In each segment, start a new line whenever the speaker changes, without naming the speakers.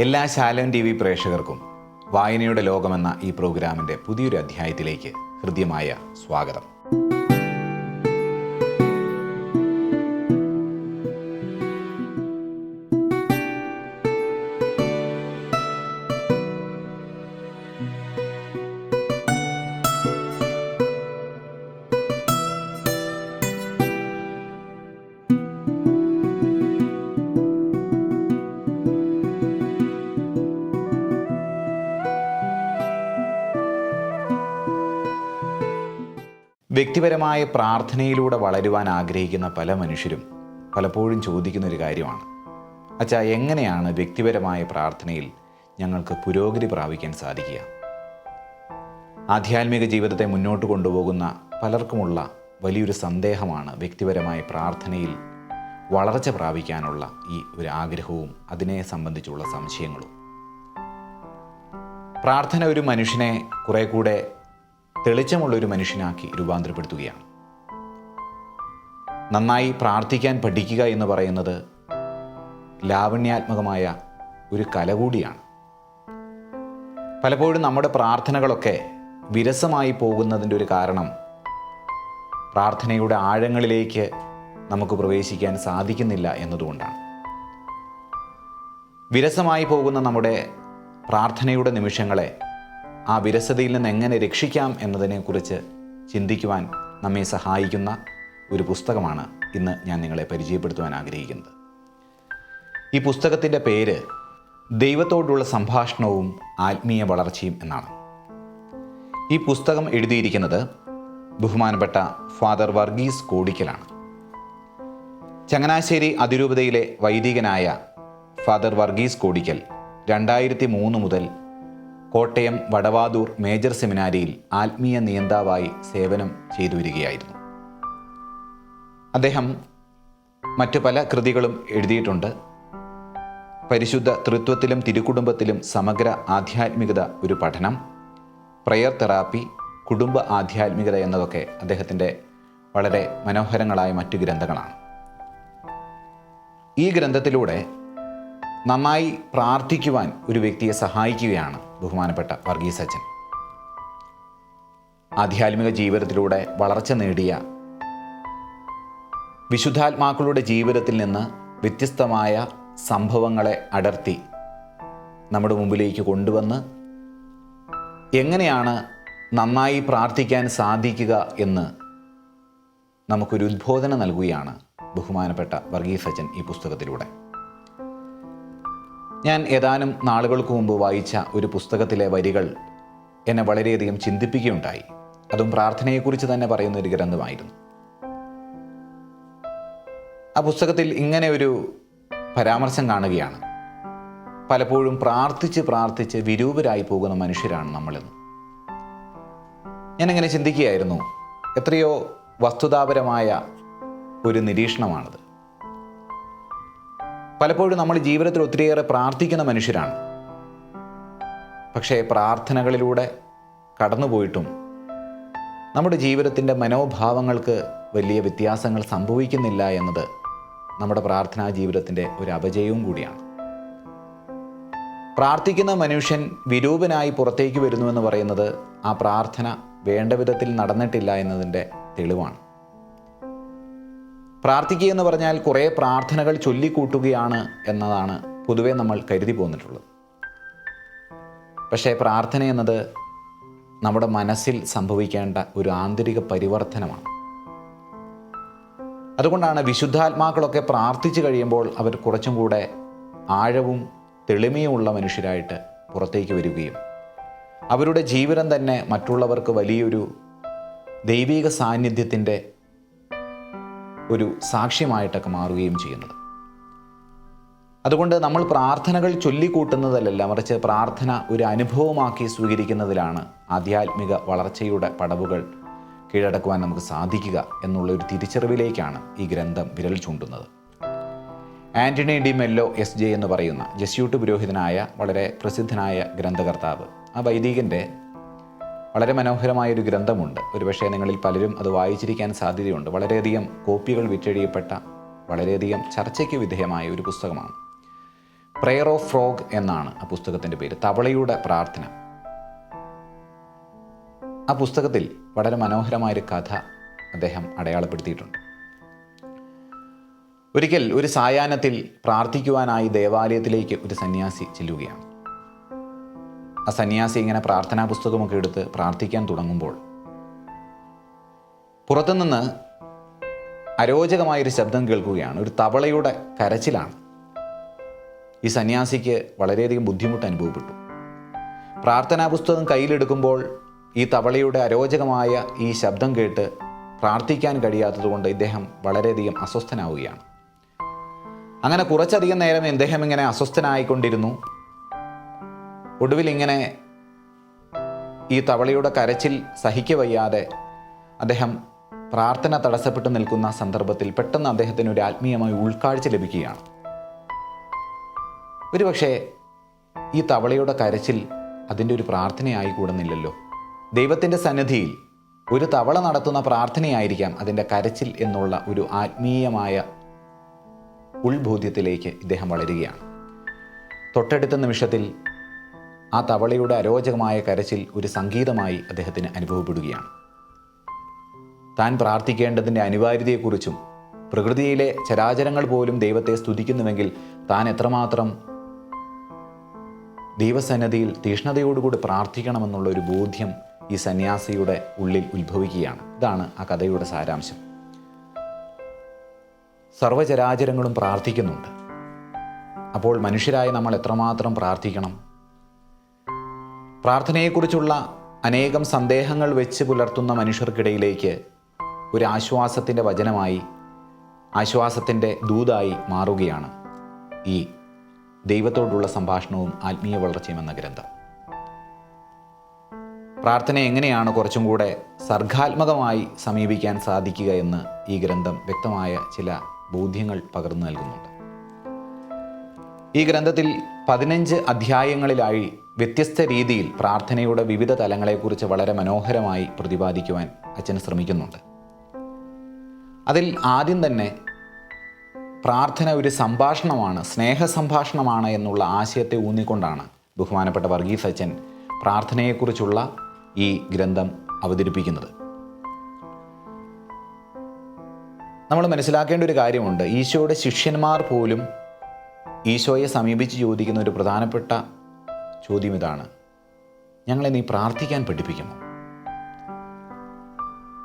എല്ലാ ശാലം T V പ്രേക്ഷകർക്കും വായനയുടെ ലോകമെന്ന ഈ പ്രോഗ്രാമിന്റെ പുതിയൊരു അധ്യായത്തിലേക്ക് ഹൃദ്യമായ സ്വാഗതം. വ്യക്തിപരമായ പ്രാർത്ഥനയിലൂടെ വളരുവാൻ ആഗ്രഹിക്കുന്ന പല മനുഷ്യരും പലപ്പോഴും ചോദിക്കുന്ന ഒരു കാര്യമാണ്. അച്ഛാ എങ്ങനെയാണ് വ്യക്തിപരമായ പ്രാർത്ഥനയിൽ ഞങ്ങൾക്ക് പുരോഗതി പ്രാപിക്കാൻ സാധിക്കുക? ആധ്യാത്മിക ജീവിതത്തെ മുന്നോട്ട് കൊണ്ടുപോകുന്ന പലർക്കുമുള്ള വലിയൊരു സന്ദേഹമാണ് വ്യക്തിപരമായ പ്രാർത്ഥനയിൽ വളർച്ച പ്രാപിക്കാനുള്ള ഈ ഒരു ആഗ്രഹവും അതിനെ സംബന്ധിച്ചുള്ള സംശയങ്ങളും. പ്രാർത്ഥന ഒരു മനുഷ്യനെ കുറെ കൂടെ തെളിച്ചമുള്ള ഒരു മനുഷ്യനാക്കി രൂപാന്തരപ്പെടുത്തുകയാണ്. നന്നായി പ്രാർത്ഥിക്കാൻ പഠിക്കുക എന്ന് പറയുന്നത് ലാവണ്യാത്മകമായ ഒരു കല കൂടിയാണ്. പലപ്പോഴും നമ്മുടെ പ്രാർത്ഥനകളൊക്കെ വിരസമായി പോകുന്നതിന്റെ ഒരു കാരണം പ്രാർത്ഥനയുടെ ആഴങ്ങളിലേക്ക് നമുക്ക് പ്രവേശിക്കാൻ സാധിക്കുന്നില്ല എന്നതുകൊണ്ടാണ്. വിരസമായി പോകുന്ന നമ്മുടെ പ്രാർത്ഥനയുടെ നിമിഷങ്ങളെ ആ വിരസതയിൽ നിന്ന് എങ്ങനെ രക്ഷിക്കാം എന്നതിനെക്കുറിച്ച് ചിന്തിക്കുവാൻ നമ്മെ സഹായിക്കുന്ന ഒരു പുസ്തകമാണ് ഇന്ന് ഞാൻ നിങ്ങളെ പരിചയപ്പെടുത്തുവാൻ ആഗ്രഹിക്കുന്നത്. ഈ പുസ്തകത്തിന്റെ പേര് ദൈവത്തോടുള്ള സംഭാഷണവും ആത്മീയ വളർച്ചയും എന്നാണ്. ഈ പുസ്തകം എഴുതിയിരിക്കുന്നത് ബഹുമാനപ്പെട്ട ഫാദർ വർഗീസ് കോടിക്കലാണ്. ചങ്ങനാശ്ശേരി അതിരൂപതയിലെ വൈദികനായ ഫാദർ വർഗീസ് കോടിക്കൽ രണ്ടായിരത്തി മൂന്ന് മുതൽ കോട്ടയം വടവാതൂർ മേജർ സെമിനാരിയിൽ ആത്മീയ നിയന്താവായി സേവനം ചെയ്തു വരികയായിരുന്നു. അദ്ദേഹം മറ്റു പല കൃതികളും എഴുതിയിട്ടുണ്ട്. പരിശുദ്ധ തൃത്വത്തിലും തിരുക്കുടുംബത്തിലും സമഗ്ര ആധ്യാത്മികത ഒരു പഠനം പ്രയർ തെറാപ്പി കുടുംബ ആധ്യാത്മികത എന്നതൊക്കെ അദ്ദേഹത്തിന്റെ വളരെ മനോഹരങ്ങളായ മറ്റു ഗ്രന്ഥങ്ങളാണ്. ഈ ഗ്രന്ഥത്തിലൂടെ നന്നായി പ്രാർത്ഥിക്കുവാൻ ഒരു വ്യക്തിയെ സഹായിക്കുകയാണ് ബഹുമാനപ്പെട്ട വർഗീസ് അച്ഛൻ. ആധ്യാത്മിക ജീവിതത്തിലൂടെ വളർച്ച നേടിയ വിശുദ്ധാത്മാക്കളുടെ ജീവിതത്തിൽ നിന്ന് വ്യത്യസ്തമായ സംഭവങ്ങളെ അടർത്തി നമ്മുടെ മുമ്പിലേക്ക് കൊണ്ടുവന്ന് എങ്ങനെയാണ് നന്നായി പ്രാർത്ഥിക്കാൻ സാധിക്കുക എന്ന് നമുക്കൊരു ഉദ്ബോധനം നൽകുകയാണ് ബഹുമാനപ്പെട്ട വർഗീസ് അച്ഛൻ ഈ പുസ്തകത്തിലൂടെ. ഞാൻ ഏതാനും നാളുകൾക്ക് മുമ്പ് വായിച്ച ഒരു പുസ്തകത്തിലെ വരികൾ എന്നെ വളരെയധികം ചിന്തിപ്പിക്കുകയുണ്ടായി. അതും പ്രാർത്ഥനയെക്കുറിച്ച് തന്നെ പറയുന്ന ഒരു ഗ്രന്ഥമായിരുന്നു. ആ പുസ്തകത്തിൽ ഇങ്ങനെ ഒരു പരാമർശം കാണുകയാണ്. പലപ്പോഴും പ്രാർത്ഥിച്ച് പ്രാർത്ഥിച്ച് വിരൂപരായി പോകുന്ന മനുഷ്യരാണ് നമ്മളെന്ന്. ഞാനിങ്ങനെ ചിന്തിക്കുകയായിരുന്നു. എത്രയോ വസ്തുതാപരമായ ഒരു നിരീക്ഷണമാണത്. പലപ്പോഴും നമ്മൾ ജീവിതത്തിൽ ഒത്തിരിയേറെ പ്രാർത്ഥിക്കുന്ന മനുഷ്യരാണ്. പക്ഷേ പ്രാർത്ഥനകളിലൂടെ കടന്നുപോയിട്ടും നമ്മുടെ ജീവിതത്തിന്റെ മനോഭാവങ്ങൾക്ക് വലിയ വ്യത്യാസങ്ങൾ സംഭവിക്കുന്നില്ല എന്നത് നമ്മുടെ പ്രാർത്ഥനാ ജീവിതത്തിന്റെ ഒരു അപജയവും കൂടിയാണ്. പ്രാർത്ഥിക്കുന്ന മനുഷ്യൻ വിരൂപനായി പുറത്തേക്ക് വരുന്നുവെന്ന് പറയുന്നത് ആ പ്രാർത്ഥന വേണ്ട വിധത്തിൽ നടന്നിട്ടില്ല എന്നതിന്റെ തെളിവാണ്. പ്രാർത്ഥിക്കുക എന്ന് പറഞ്ഞാൽ കുറേ പ്രാർത്ഥനകൾ ചൊല്ലിക്കൂട്ടുകയാണ് എന്നതാണ് പൊതുവേ നമ്മൾ കരുതി പോന്നിട്ടുള്ളത്. പക്ഷേ പ്രാർത്ഥന എന്നത് നമ്മുടെ മനസ്സിൽ സംഭവിക്കേണ്ട ഒരു ആന്തരിക പരിവർത്തനമാണ്. അതുകൊണ്ടാണ് വിശുദ്ധാത്മാക്കളൊക്കെ പ്രാർത്ഥിച്ചു കഴിയുമ്പോൾ അവർ കുറച്ചും കൂടെ ആഴവും തെളിമയുമുള്ള മനുഷ്യരായിട്ട് പുറത്തേക്ക് വരികയും അവരുടെ ജീവിതം തന്നെ മറ്റുള്ളവർക്ക് വലിയൊരു ദൈവിക സാന്നിധ്യത്തിന്റെ ഒരു സാക്ഷ്യമായിട്ടൊക്കെ മാറുകയും ചെയ്യുന്നത്. അതുകൊണ്ട് നമ്മൾ പ്രാർത്ഥനകൾ ചൊല്ലിക്കൂട്ടുന്നതല്ല മറിച്ച് പ്രാർത്ഥന ഒരു അനുഭവമാക്കി സ്വീകരിക്കുന്നതിലാണ് ആധ്യാത്മിക വളർച്ചയുടെ പടവുകൾ കീഴടക്കുവാൻ നമുക്ക് സാധിക്കുക എന്നുള്ള ഒരു തിരിച്ചറിവിലേക്കാണ് ഈ ഗ്രന്ഥം വിരൽ ചൂണ്ടുന്നത്. ആന്റണി ഡി മെല്ലോ എസ് ജെ എന്ന് പറയുന്ന ജസ്യൂട്ട് പുരോഹിതനായ വളരെ പ്രസിദ്ധനായ ഗ്രന്ഥകർത്താവ് ആ വൈദികന്റെ വളരെ മനോഹരമായ ഒരു ഗ്രന്ഥമുണ്ട്. ഒരുപക്ഷെ നിങ്ങളിൽ പലരും അത് വായിച്ചിരിക്കാൻ സാധ്യതയുണ്ട്. വളരെയധികം കോപ്പികൾ വിറ്റഴിയപ്പെട്ട വളരെയധികം ചർച്ചയ്ക്ക് വിധേയമായ ഒരു പുസ്തകമാണ്. പ്രെയർ ഓഫ് ഫ്രോഗ് എന്നാണ് ആ പുസ്തകത്തിന്റെ പേര്. തവളയുടെ പ്രാർത്ഥന. ആ പുസ്തകത്തിൽ വളരെ മനോഹരമായൊരു കഥ അദ്ദേഹം അടയാളപ്പെടുത്തിയിട്ടുണ്ട്. ഒരിക്കൽ ഒരു സായാഹ്നത്തിൽ പ്രാർത്ഥിക്കുവാനായി ദേവാലയത്തിലേക്ക് ഒരു സന്യാസി ചെല്ലുകയാണ്. ആ സന്യാസി ഇങ്ങനെ പ്രാർത്ഥനാ പുസ്തകമൊക്കെ എടുത്ത് പ്രാർത്ഥിക്കാൻ തുടങ്ങുമ്പോൾ പുറത്തുനിന്ന് അരോചകമായൊരു ശബ്ദം കേൾക്കുകയാണ്. ഒരു തവളയുടെ കരച്ചിലാണ്. ഈ സന്യാസിക്ക് വളരെയധികം ബുദ്ധിമുട്ട് അനുഭവപ്പെട്ടു. പ്രാർത്ഥനാ പുസ്തകം കയ്യിലെടുക്കുമ്പോൾ ഈ തവളയുടെ അരോചകമായ ഈ ശബ്ദം കേട്ട് പ്രാർത്ഥിക്കാൻ കഴിയാത്തതുകൊണ്ട് ഇദ്ദേഹം വളരെയധികം അസ്വസ്ഥനാവുകയാണ്. അങ്ങനെ കുറച്ചധികം നേരം ഇദ്ദേഹം ഇങ്ങനെ അസ്വസ്ഥനായിക്കൊണ്ടിരുന്നു. ഒടുവിൽ ഇങ്ങനെ ഈ തവളയുടെ കരച്ചിൽ സഹിക്കവയ്യാതെ അദ്ദേഹം പ്രാർത്ഥന തടസ്സപ്പെട്ട് നിൽക്കുന്ന സന്ദർഭത്തിൽ പെട്ടെന്ന് അദ്ദേഹത്തിന് ഒരു ആത്മീയമായ ഉൾക്കാഴ്ച ലഭിക്കുകയാണ്. ഒരുപക്ഷെ ഈ തവളയുടെ കരച്ചിൽ അതിന്റെ ഒരു പ്രാർത്ഥനയായി കൂടുന്നില്ലല്ലോ. ദൈവത്തിന്റെ സന്നിധിയിൽ ഒരു തവള നടത്തുന്ന പ്രാർത്ഥനയായിരിക്കാം അതിന്റെ കരച്ചിൽ എന്നുള്ള ഒരു ആത്മീയമായ ഉൾബോധ്യത്തിലേക്ക് ഇദ്ദേഹം വളരുകയാണ്. തൊട്ടടുത്ത നിമിഷത്തിൽ ആ തവളയുടെ അരോചകമായ കരച്ചിൽ ഒരു സംഗീതമായി അദ്ദേഹത്തിന് അനുഭവപ്പെടുകയാണ്. താൻ പ്രാർത്ഥിക്കേണ്ടതിന്റെ അനിവാര്യതയെക്കുറിച്ചും പ്രകൃതിയിലെ ചരാചരങ്ങൾ പോലും ദൈവത്തെ സ്തുതിക്കുന്നുവെങ്കിൽ താൻ എത്രമാത്രം ദൈവസന്നദ്ധിയിൽ തീഷ്ണതയോടുകൂടി പ്രാർത്ഥിക്കണമെന്നുള്ള ഒരു ബോധ്യം ഈ സന്യാസിയുടെ ഉള്ളിൽ ഉത്ഭവിക്കുകയാണ്. ഇതാണ് ആ കഥയുടെ സാരാംശം. സർവചരാചരങ്ങളും പ്രാർത്ഥിക്കുന്നുണ്ട്. അപ്പോൾ മനുഷ്യരായ നമ്മൾ എത്രമാത്രം പ്രാർത്ഥിക്കണം? പ്രാർത്ഥനയെക്കുറിച്ചുള്ള അനേകം സന്ദേഹങ്ങൾ വെച്ച് പുലർത്തുന്ന മനുഷ്യർക്കിടയിലേക്ക് ഒരു ആശ്വാസത്തിന്റെ വചനമായി ആശ്വാസത്തിന്റെ ദൂതായി മാറുകയാണ് ഈ ദൈവത്തോടുള്ള സംഭാഷണവും ആത്മീയ വളർച്ചയും എന്ന ഗ്രന്ഥം. പ്രാർത്ഥന എങ്ങനെയാണ് കുറച്ചും കൂടെ സർഗാത്മകമായി സമീപിക്കാൻ സാധിക്കുക എന്ന് ഈ ഗ്രന്ഥം വ്യക്തമായ ചില ബോധ്യങ്ങൾ പകർന്നു നൽകുന്നുണ്ട്. ഈ ഗ്രന്ഥത്തിൽ പതിനഞ്ച് അധ്യായങ്ങളിലായി വ്യത്യസ്ത രീതിയിൽ പ്രാർത്ഥനയുടെ വിവിധ തലങ്ങളെക്കുറിച്ച് വളരെ മനോഹരമായി പ്രതിപാദിക്കുവാൻ അച്ഛൻ ശ്രമിക്കുന്നുണ്ട്. അതിൽ ആദ്യം തന്നെ പ്രാർത്ഥന ഒരു സംഭാഷണമാണ് സ്നേഹ സംഭാഷണമാണ് എന്നുള്ള ആശയത്തെ ഊന്നിക്കൊണ്ടാണ് ബഹുമാനപ്പെട്ട വർഗീസ് അച്ഛൻ പ്രാർത്ഥനയെക്കുറിച്ചുള്ള ഈ ഗ്രന്ഥം അവതരിപ്പിക്കുന്നത്. നമ്മൾ മനസ്സിലാക്കേണ്ട ഒരു കാര്യമുണ്ട് ഈശോയുടെ ശിഷ്യന്മാർ പോലും ഈശോയെ സമീപിച്ച് ചോദിക്കുന്ന ഒരു പ്രധാനപ്പെട്ട ചോദ്യം ഇതാണ്. ഞങ്ങളെ നീ പ്രാർത്ഥിക്കാൻ പഠിപ്പിക്കുമോ?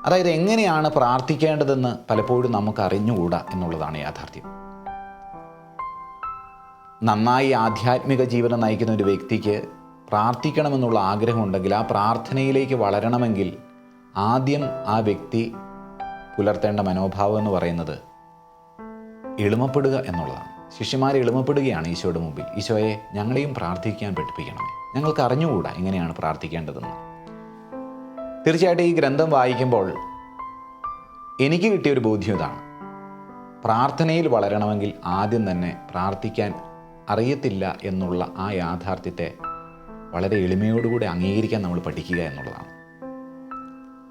അതായത് എങ്ങനെയാണ് പ്രാർത്ഥിക്കേണ്ടതെന്ന് പലപ്പോഴും നമുക്ക് അറിഞ്ഞുകൂടാ എന്നുള്ളതാണ് യാഥാർത്ഥ്യം. നന്നായി ആധ്യാത്മിക ജീവനം നയിക്കുന്ന ഒരു വ്യക്തിക്ക് പ്രാർത്ഥിക്കണമെന്നുള്ള ആഗ്രഹമുണ്ടെങ്കിൽ ആ പ്രാർത്ഥനയിലേക്ക് വളരണമെങ്കിൽ ആദ്യം ആ വ്യക്തി പുലർത്തേണ്ട മനോഭാവം എന്ന് പറയുന്നത് എളിമപ്പെടുക എന്നുള്ളതാണ്. ശിഷ്യന്മാർ എളിമപ്പെടുകയാണ് ഈശോയുടെ മുമ്പിൽ. ഈശോയെ ഞങ്ങളെയും പ്രാർത്ഥിക്കാൻ പഠിപ്പിക്കണമേ. ഞങ്ങൾക്ക് അറിഞ്ഞുകൂടാ എങ്ങനെയാണ് പ്രാർത്ഥിക്കേണ്ടതെന്ന്. തീർച്ചയായിട്ടും ഈ ഗ്രന്ഥം വായിക്കുമ്പോൾ എനിക്ക് കിട്ടിയ ഒരു ബോധ്യം ഇതാണ്. പ്രാർത്ഥനയിൽ വളരണമെങ്കിൽ ആദ്യം തന്നെ പ്രാർത്ഥിക്കാൻ അറിയത്തില്ല എന്നുള്ള ആ യാഥാർത്ഥ്യത്തെ വളരെ എളിമയോടുകൂടി അംഗീകരിക്കാൻ നമ്മൾ പഠിക്കുക എന്നുള്ളതാണ്.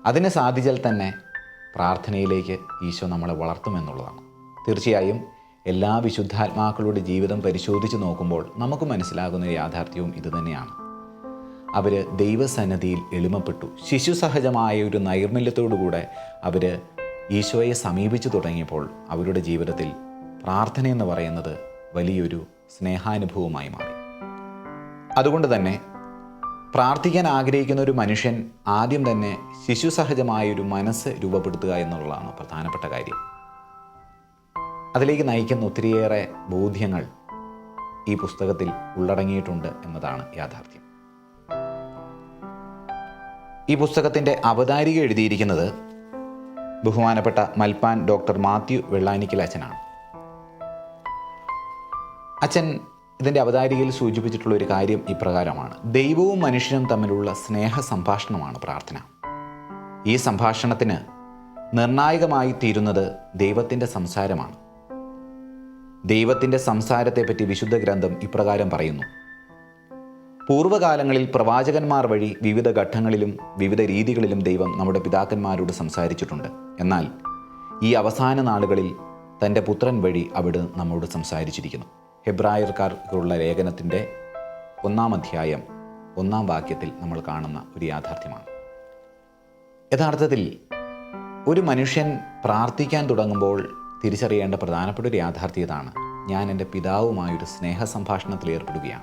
അതിനെ സാധിച്ചാൽ തന്നെ പ്രാർത്ഥനയിലേക്ക് ഈശോ നമ്മളെ വളർത്തുമെന്നുള്ളതാണ്. തീർച്ചയായും എല്ലാ വിശുദ്ധാത്മാക്കളുടെ ജീവിതം പരിശോധിച്ച് നോക്കുമ്പോൾ നമുക്ക് മനസ്സിലാകുന്ന യാഥാർത്ഥ്യവും ഇതുതന്നെയാണ് അവർ ദൈവസന്നദ്ധിയിൽ എളിമപ്പെട്ടു. ശിശുസഹജമായ ഒരു നൈർമല്യത്തോടുകൂടെ അവർ ഈശോയെ സമീപിച്ചു തുടങ്ങിയപ്പോൾ അവരുടെ ജീവിതത്തിൽ പ്രാർത്ഥന എന്ന് പറയുന്നത് വലിയൊരു സ്നേഹാനുഭവമായി മാറി. അതുകൊണ്ട് തന്നെ പ്രാർത്ഥിക്കാൻ ആഗ്രഹിക്കുന്ന ഒരു മനുഷ്യൻ ആദ്യം തന്നെ ശിശുസഹജമായ ഒരു മനസ്സ് രൂപപ്പെടുത്തുക എന്നുള്ളതാണ് പ്രധാനപ്പെട്ട കാര്യം. അതിലേക്ക് നയിക്കുന്ന ഒത്തിരിയേറെ ബോധ്യങ്ങൾ ഈ പുസ്തകത്തിൽ ഉള്ളടങ്ങിയിട്ടുണ്ട് എന്നതാണ് യാഥാർത്ഥ്യം. ഈ പുസ്തകത്തിന്റെ അവതാരിക എഴുതിയിരിക്കുന്നത് ബഹുമാനപ്പെട്ട മൽപ്പാൻ ഡോക്ടർ മാത്യു വെള്ളാനിക്കൽ അച്ഛനാണ്. അച്ഛൻ ഇതിന്റെ അവതാരികയിൽ സൂചിപ്പിച്ചിട്ടുള്ള ഒരു കാര്യം ഇപ്രകാരമാണ്. ദൈവവും മനുഷ്യനും തമ്മിലുള്ള സ്നേഹ സംഭാഷണമാണ് പ്രാർത്ഥന. ഈ സംഭാഷണത്തിന് നിർണായകമായി തീരുന്നത് ദൈവത്തിന്റെ സംസാരമാണ്. ദൈവത്തിന്റെ സംസാരത്തെപ്പറ്റി വിശുദ്ധ ഗ്രന്ഥം ഇപ്രകാരം പറയുന്നു. പൂർവകാലങ്ങളിൽ പ്രവാചകന്മാർ വഴി വിവിധ ഘട്ടങ്ങളിലും വിവിധ രീതികളിലും ദൈവം നമ്മുടെ പിതാക്കന്മാരോട് സംസാരിച്ചിട്ടുണ്ട്. എന്നാൽ ഈ അവസാന നാളുകളിൽ തന്റെ പുത്രൻ വഴി അവിടെ നമ്മോട് സംസാരിച്ചിരിക്കുന്നു. ഹെബ്രായർക്കാർക്കുള്ള ലേഖനത്തിന്റെ ഒന്നാം അധ്യായം ഒന്നാം വാക്യത്തിൽ നമ്മൾ കാണുന്ന ഒരു യാഥാർത്ഥ്യമാണ്. യഥാർത്ഥത്തിൽ ഒരു മനുഷ്യൻ പ്രാർത്ഥിക്കാൻ തുടങ്ങുമ്പോൾ തിരിച്ചറിയേണ്ട പ്രധാനപ്പെട്ട ഒരു യാഥാർത്ഥ്യതാണ് ഞാൻ എന്റെ പിതാവുമായൊരു സ്നേഹ സംഭാഷണത്തിൽ ഏർപ്പെടുകയാണ്.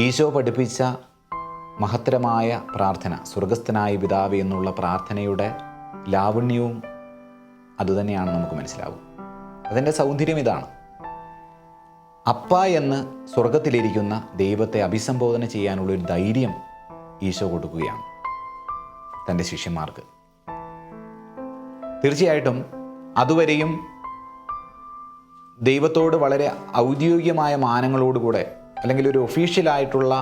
ഈശോ പഠിപ്പിച്ച മഹത്തരമായ പ്രാർത്ഥന സ്വർഗസ്ഥനായ പിതാവ് എന്നുള്ള പ്രാർത്ഥനയുടെ ലാവണ്യവും അതുതന്നെയാണ് നമുക്ക് മനസ്സിലാവും. അതിന്റെ സൗന്ദര്യം ഇതാണ്. അപ്പ എന്ന് സ്വർഗത്തിലിരിക്കുന്ന ദൈവത്തെ അഭിസംബോധന ചെയ്യാനുള്ള ഒരു ധൈര്യം ഈശോ കൊടുക്കുകയാണ് തന്റെ ശിഷ്യന്മാർക്ക്. തീർച്ചയായിട്ടും അതുവരെയും ദൈവത്തോട് വളരെ ഔദ്യോഗികമായ മാനങ്ങളോടുകൂടെ അല്ലെങ്കിൽ ഒരു ഒഫീഷ്യലായിട്ടുള്ള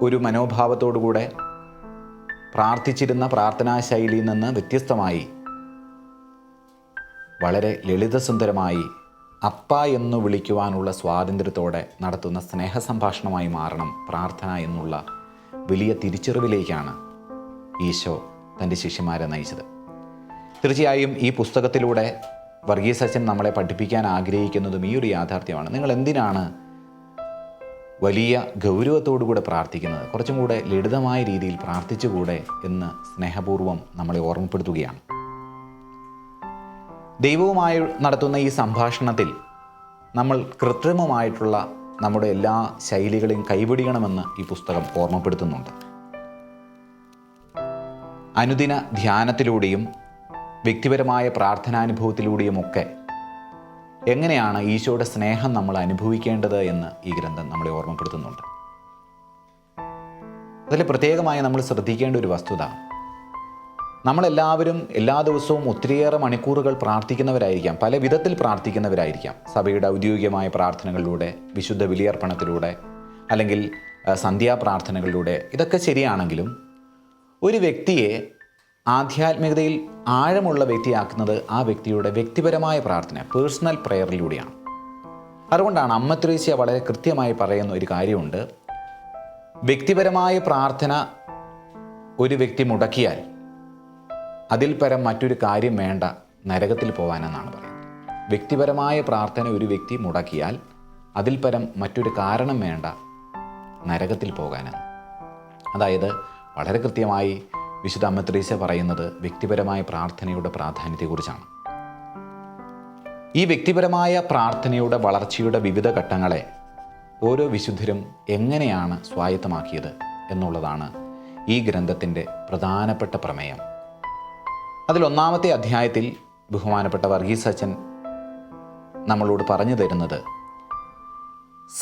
ഒരു മനോഭാവത്തോടുകൂടെ പ്രാർത്ഥിച്ചിരുന്ന പ്രാർത്ഥനാ ശൈലിയിൽ നിന്ന് വ്യത്യസ്തമായി വളരെ ലളിതസുന്ദരമായി അപ്പ എന്ന് വിളിക്കുവാനുള്ള സ്വാതന്ത്ര്യത്തോടെ നടത്തുന്ന സ്നേഹ സംഭാഷണമായി മാറണം പ്രാർത്ഥന എന്നുള്ള വലിയ തിരിച്ചറിവിലേക്കാണ് ഈശോ തന്റെ ശിഷ്യന്മാരെ നയിച്ചത്. തീർച്ചയായും ഈ പുസ്തകത്തിലൂടെ വർഗീസ് അച്ഛൻ നമ്മളെ പഠിപ്പിക്കാൻ ആഗ്രഹിക്കുന്നതും ഈ ഒരു യാഥാർത്ഥ്യമാണ്. നിങ്ങൾ എന്തിനാണ് വലിയ ഗൗരവത്തോടുകൂടെ പ്രാർത്ഥിക്കുന്നത്? കുറച്ചും കൂടെ ലളിതമായ രീതിയിൽ പ്രാർത്ഥിച്ചുകൂടെ എന്ന് സ്നേഹപൂർവം നമ്മളെ ഓർമ്മപ്പെടുത്തുകയാണ്. ദൈവവുമായി നടത്തുന്ന ഈ സംഭാഷണത്തിൽ നമ്മൾ കൃത്രിമമായിട്ടുള്ള നമ്മുടെ എല്ലാ ശൈലികളെയും കൈപിടിക്കണമെന്ന് ഈ പുസ്തകം ഓർമ്മപ്പെടുത്തുന്നുണ്ട്. അനുദിന ധ്യാനത്തിലൂടെയും വ്യക്തിപരമായ പ്രാർത്ഥനാനുഭവത്തിലൂടെയുമൊക്കെ എങ്ങനെയാണ് ഈശോയുടെ സ്നേഹം നമ്മൾ അനുഭവിക്കേണ്ടത് എന്ന് ഈ ഗ്രന്ഥം നമ്മളെ ഓർമ്മപ്പെടുത്തുന്നുണ്ട്. അതിൽ പ്രത്യേകമായി നമ്മൾ ശ്രദ്ധിക്കേണ്ട ഒരു വസ്തുത നമ്മളെല്ലാവരും എല്ലാ ദിവസവും ഒത്തിരിയേറെ മണിക്കൂറുകൾ പ്രാർത്ഥിക്കുന്നവരായിരിക്കാം. പല വിധത്തിൽ പ്രാർത്ഥിക്കുന്നവരായിരിക്കാം. സഭയുടെ ഔദ്യോഗികമായ പ്രാർത്ഥനകളിലൂടെ വിശുദ്ധ ബലിയർപ്പണത്തിലൂടെ അല്ലെങ്കിൽ സന്ധ്യാപ്രാർത്ഥനകളിലൂടെ ഇതൊക്കെ ശരിയാണെങ്കിലും ഒരു വ്യക്തിയെ ആധ്യാത്മികതയിൽ ആഴമുള്ള വ്യക്തിയാക്കുന്നത് ആ വ്യക്തിയുടെ വ്യക്തിപരമായ പ്രാർത്ഥന പേഴ്സണൽ പ്രെയറിലൂടെയാണ് അതുകൊണ്ടാണ് അമ്മ ത്രേസ്യ വളരെ കൃത്യമായി പറയുന്ന ഒരു കാര്യമുണ്ട്. വ്യക്തിപരമായ പ്രാർത്ഥന ഒരു വ്യക്തി മുടക്കിയാൽ അതിൽ പരം മറ്റൊരു കാര്യം വേണ്ട നരകത്തിൽ പോകാനെന്നാണ് പറയുന്നത്. വ്യക്തിപരമായ പ്രാർത്ഥന ഒരു വ്യക്തി മുടക്കിയാൽ അതിൽ പരം മറ്റൊരു കാരണം വേണ്ട നരകത്തിൽ പോകാനാണ് അതായത് വളരെ കൃത്യമായി വിശുദ്ധ അമ്മത്രീസ പറയുന്നത് വ്യക്തിപരമായ പ്രാർത്ഥനയുടെ പ്രാധാന്യത്തെക്കുറിച്ചാണ്. ഈ വ്യക്തിപരമായ പ്രാർത്ഥനയുടെ വളർച്ചയുടെ വിവിധ ഘട്ടങ്ങളെ ഓരോ വിശുദ്ധരും എങ്ങനെയാണ് സ്വായത്തമാക്കിയത് എന്നുള്ളതാണ് ഈ ഗ്രന്ഥത്തിന്റെ പ്രധാനപ്പെട്ട പ്രമേയം. അതിലൊന്നാമത്തെ അധ്യായത്തിൽ ബഹുമാനപ്പെട്ട വർഗീസ് അച്ഛൻ നമ്മളോട് പറഞ്ഞു തരുന്നത്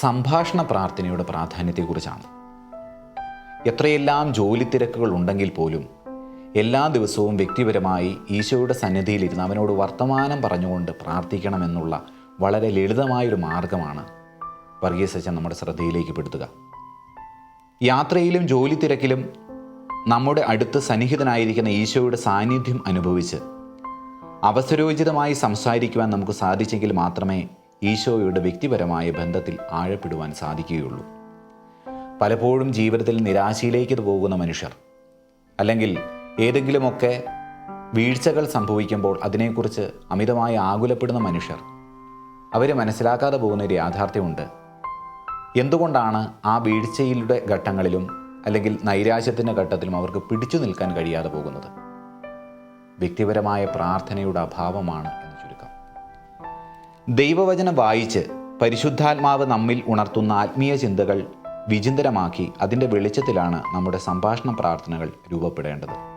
സംഭാഷണ പ്രാർത്ഥനയുടെ പ്രാധാന്യത്തെക്കുറിച്ചാണ്. എത്രയെല്ലാം ജോലി തിരക്കുകൾ ഉണ്ടെങ്കിൽ പോലും എല്ലാ ദിവസവും വ്യക്തിപരമായി ഈശോയുടെ സന്നിധിയിലിരുന്ന് അവനോട് വർത്തമാനം പറഞ്ഞുകൊണ്ട് പ്രാർത്ഥിക്കണമെന്നുള്ള വളരെ ലളിതമായൊരു മാർഗമാണ് വർഗീയസച്ചൻ നമ്മുടെ ശ്രദ്ധയിലേക്ക് പെടുത്തുക. യാത്രയിലും ജോലി തിരക്കിലും നമ്മുടെ അടുത്ത് സന്നിഹിതനായിരിക്കുന്ന ഈശോയുടെ സാന്നിധ്യം അനുഭവിച്ച് അവസരോചിതമായി സംസാരിക്കുവാൻ നമുക്ക് സാധിച്ചെങ്കിൽ മാത്രമേ ഈശോയുടെ വ്യക്തിപരമായ ബന്ധത്തിൽ ആഴപ്പെടുവാൻ സാധിക്കുകയുള്ളൂ. പലപ്പോഴും ജീവിതത്തിൽ നിരാശയിലേക്ക് പോകുന്ന മനുഷ്യർ. അല്ലെങ്കിൽ ഏതെങ്കിലുമൊക്കെ വീഴ്ചകൾ സംഭവിക്കുമ്പോൾ അതിനെക്കുറിച്ച് അമിതമായി ആകുലപ്പെടുന്ന മനുഷ്യർ. അവർ മനസ്സിലാക്കാതെ പോകുന്ന ഒരു യാഥാർത്ഥ്യമുണ്ട്. എന്തുകൊണ്ടാണ് ആ വീഴ്ചയിലൂടെ ഘട്ടങ്ങളിലും അല്ലെങ്കിൽ നൈരാശ്യത്തിന്റെ ഘട്ടത്തിലും അവർക്ക് പിടിച്ചു നിൽക്കാൻ കഴിയാതെ പോകുന്നത്? വ്യക്തിപരമായ പ്രാർത്ഥനയുടെ അഭാവമാണ് എന്ന് ചുരുക്കം. ദൈവവചനം വായിച്ച് പരിശുദ്ധാത്മാവ് നമ്മിൽ ഉണർത്തുന്ന ആത്മീയ ചിന്തകൾ വിചിന്തനമാക്കി അതിന്റെ വെളിച്ചത്തിലാണ് നമ്മുടെ സംഭാഷണ പ്രാർത്ഥനകൾ രൂപപ്പെടേണ്ടത്.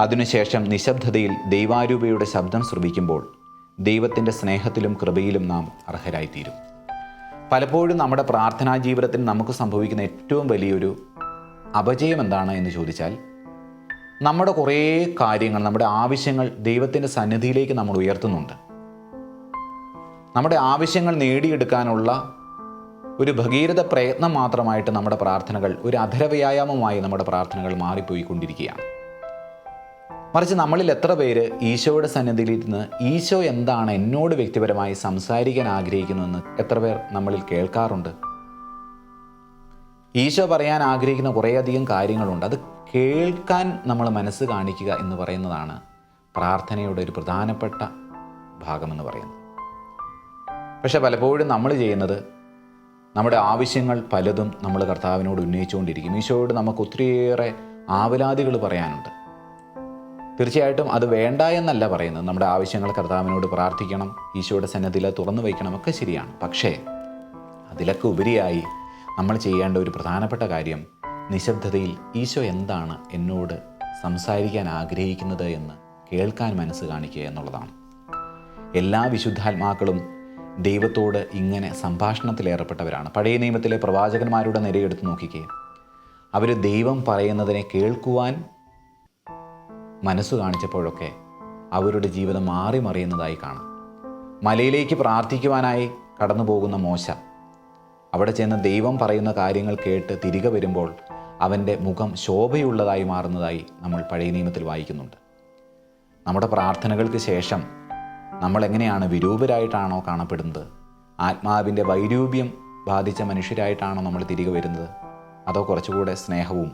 അതിനുശേഷം നിശബ്ദതയിൽ ദൈവാരൂപയുടെ ശബ്ദം ശ്രവിക്കുമ്പോൾ ദൈവത്തിന്റെ സ്നേഹത്തിലും കൃപയിലും നാം അർഹരായിത്തീരും. പലപ്പോഴും നമ്മുടെ പ്രാർത്ഥനാ ജീവിതത്തിൽ നമുക്ക് സംഭവിക്കുന്ന ഏറ്റവും വലിയൊരു അപജയം എന്താണ് എന്ന് ചോദിച്ചാൽ നമ്മുടെ കുറേ കാര്യങ്ങൾ നമ്മുടെ ആവശ്യങ്ങൾ ദൈവത്തിന്റെ സന്നിധിയിലേക്ക് നമ്മൾ ഉയർത്തുന്നുണ്ട്. നമ്മുടെ ആവശ്യങ്ങൾ നേടിയെടുക്കാനുള്ള ഒരു ഭഗീരഥ പ്രയത്നം മാത്രമായിട്ട് നമ്മുടെ പ്രാർത്ഥനകൾ ഒരു അധരവ്യായാമമായി നമ്മുടെ പ്രാർത്ഥനകൾ മാറിപ്പോയിക്കൊണ്ടിരിക്കുകയാണ്. മറിച്ച് നമ്മളിൽ എത്ര പേര് ഈശോയുടെ സന്നിധിയിലിരുന്ന് ഈശോ എന്താണ് എന്നോട് വ്യക്തിപരമായി സംസാരിക്കാൻ ആഗ്രഹിക്കുന്നതെന്ന് എത്ര പേർ നമ്മളിൽ കേൾക്കാറുണ്ട്? ഈശോ പറയാൻ ആഗ്രഹിക്കുന്ന കുറേയധികം കാര്യങ്ങളുണ്ട്. അത് കേൾക്കാൻ നമ്മൾ മനസ്സ് കാണിക്കുക എന്ന് പറയുന്നതാണ് പ്രാർത്ഥനയുടെ ഒരു പ്രധാനപ്പെട്ട ഭാഗമെന്ന് പറയുന്നത്. പക്ഷെ പലപ്പോഴും നമ്മൾ ചെയ്യുന്നത് നമ്മുടെ ആവശ്യങ്ങൾ പലതും നമ്മൾ കർത്താവിനോട് ഉന്നയിച്ചുകൊണ്ടിരിക്കും ഈശോയോട് നമുക്ക് ഒത്തിരിയേറെ ആവലാതികൾ പറയാനുണ്ട്. തീർച്ചയായിട്ടും അത് വേണ്ട എന്നല്ല പറയുന്നത്. നമ്മുടെ ആവശ്യങ്ങൾ കർത്താവിനോട് പ്രാർത്ഥിക്കണം ഈശോയുടെ സന്നദ്ധിയിൽ തുറന്നു വയ്ക്കണം ഒക്കെ ശരിയാണ്. പക്ഷേ അതിലൊക്കെ ഉപരിയായി നമ്മൾ ചെയ്യേണ്ട ഒരു പ്രധാനപ്പെട്ട കാര്യം നിശബ്ദതയിൽ ഈശോ എന്താണ് എന്നോട് സംസാരിക്കാൻ ആഗ്രഹിക്കുന്നത് എന്ന് കേൾക്കാൻ മനസ്സ് കാണിക്കുക എന്നുള്ളതാണ്. എല്ലാ വിശുദ്ധാത്മാക്കളും ദൈവത്തോട് ഇങ്ങനെ സംഭാഷണത്തിലേർപ്പെട്ടവരാണ്. പഴയ നിയമത്തിലെ പ്രവാചകന്മാരുടെ നിരയെടുത്ത് നോക്കിക്കേ. അവർ ദൈവം പറയുന്നതിനെ കേൾക്കുവാൻ മനസ്സ് കാണിച്ചപ്പോഴൊക്കെ അവരുടെ ജീവിതം മാറി മറിയുന്നതായി കാണാം. മലയിലേക്ക് പ്രാർത്ഥിക്കുവാനായി കടന്നു പോകുന്ന മോശ അവിടെ ചെന്ന് ദൈവം പറയുന്ന കാര്യങ്ങൾ കേട്ട് തിരികെ വരുമ്പോൾ അവന്റെ മുഖം ശോഭയുള്ളതായി മാറുന്നതായി നമ്മൾ പഴയ നിയമത്തിൽ വായിക്കുന്നുണ്ട്. നമ്മുടെ പ്രാർത്ഥനകൾക്ക് ശേഷം നമ്മൾ എങ്ങനെയാണ് വിരൂപരായിട്ടാണോ കാണപ്പെടുന്നത്? ആത്മാവിന്റെ വൈരൂപ്യം ബാധിച്ച മനുഷ്യരായിട്ടാണോ നമ്മൾ തിരികെ വരുന്നത്? അതോ കുറച്ചുകൂടെ സ്നേഹവും